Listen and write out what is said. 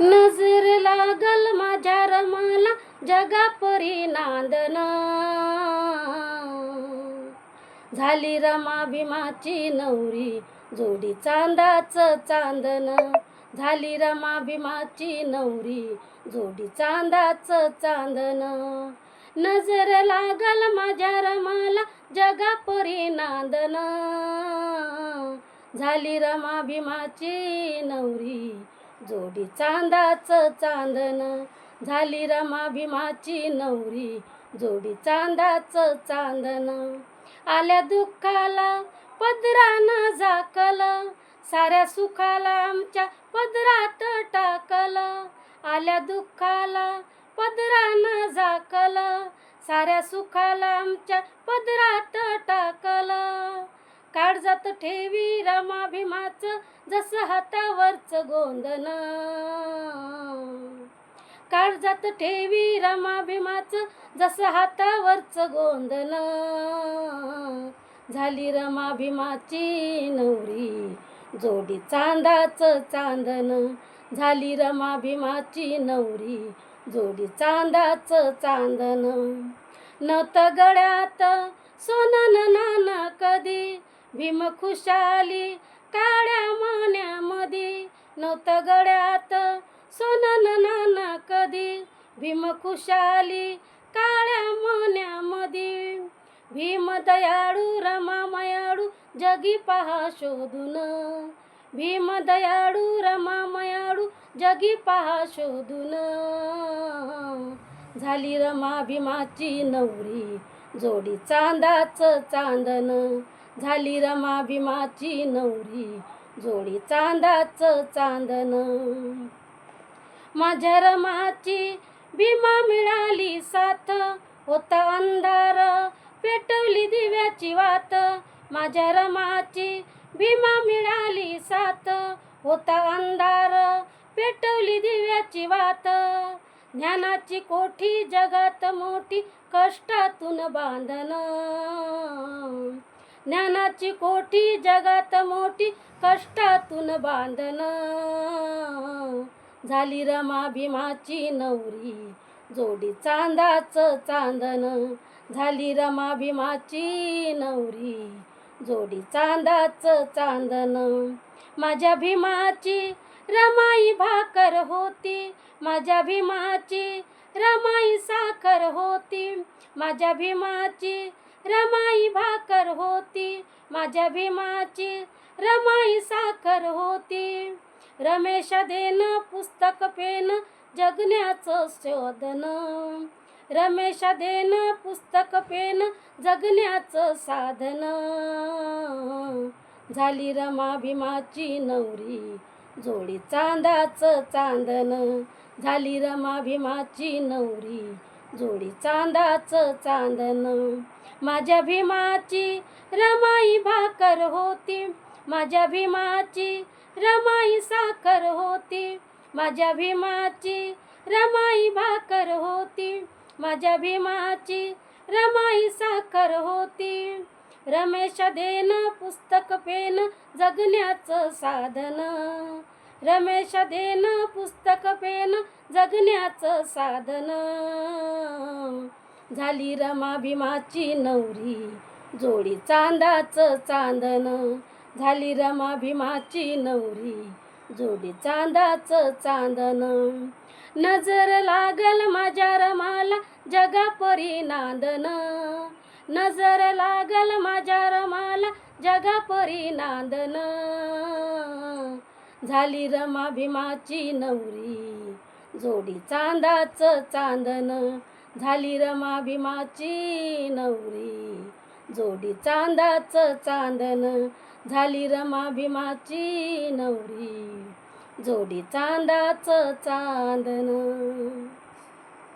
नजर लागल माझ्या रमाला जगापरी नांदना. नांदन झाली रमा भीमाची नवरी जोडी चांदाच चांदन. झाली रमा भीमाची नवरी जोडी चांदाच चांदन. नजर लागल माझ्या रमाला जगापरी नांदन. झाली रमा भीमाची नवरी जोडी चांदाच चांदन झाली रमा भीमाची नवरी. जोडी चांदाच चांदन आल्या दुःखाला पदरानं झाकल. साऱ्या सुखाला आमच्या पदरात टाकलं. आल्या दुःखाला पदरानं झाकलं. साऱ्या सुखाला आमच्या पदरात टाकलं. काळजात ठेवी रमा भीमाचं जसं हातावरचं गोंधन काळजात ठेवी रमा भीमाचं जसं हातावरचं गोंधन झाली रमा भीमाची नवरी जोडी चांदाच चांदन. झाली रमा भीमाची नवरी जोडी चांदाच चांदन. नत गळ्यात सोनन नाना कधी भीम खुशाली काळ्या मान्यामध्ये नव्हत गड्यात सोनन नाना कधी भीम खुशाली काळ्या मान्यामध्ये? भीम दयाळू रमा मयाळू जगी पहा शोधून. भीम दयाळू रमा मयाळू जगी पहा शोधून. झाली रमा भीमाची नवरी जोडी चांदाच चांदन. झाली रमा भीमाची नवरी जोडी चांदाच चांदन. माझ्या रमाची भीमा मिळाली साथ होता अंधार पेटवली दिव्याची वात. माझ्या रमाची भीमा मिळाली साथ होता अंधार पेटवली दिव्याची वात. ज्ञानाची कोठी जगात मोठी कष्टातून बांधन. ज्ञानाची कोठी जगात मोठी कष्टातून बांधन झाली रमा भीमाची नवरी जोडी चांदाच चांदन झाली रमा भीमाची नवरी जोडी चांदाच चांदन माझ्या भीमाची रमाई भाकर होती माझ्या भीमाची रमाई साखर होती. माझ्या भीमाची रमाई भाकर होती माझ्या भीमाची रमाई साखर होती. रमेश देन पुस्तक पेन जगण्याचं शोधन. रमेश देन पुस्तक पेन जगण्याचं साधन. झाली रमा भीमाची नवरी जोडी चांदाचं चांदन. झाली रमा भीमाची नवरी जोडी चांदाच चांदन माझ्या भीमाची रमाई भाकर होती. माझ्या भीमाची रमाई साखर होती. माझ्या भीमाची रमाई भाकर होती. माझ्या भीमाची रमाई साखर होती. रमेश देन पुस्तक पेन जगण्याचं साधन. रमेश देन पुस्तक पेन जगण्याचं साधन. झाली रमा भीमाची नवरी जोडी चांदाच चांदन. झाली रमा भीमाची नवरी जोडी चांदाच चांदन. नजर लागल माझ्या रमाला जगापरी नांदन. नजर लागल माझ्या रमाला जगापरी नांदन. झाली रमा भीमाची नवरी. जोडी चांदाच चांदन झाली रमा भीमाची नवरी. जोडी चांदाच चांदन झाली रमा भीमाची नवरी. जोडी चांदाच चांदन.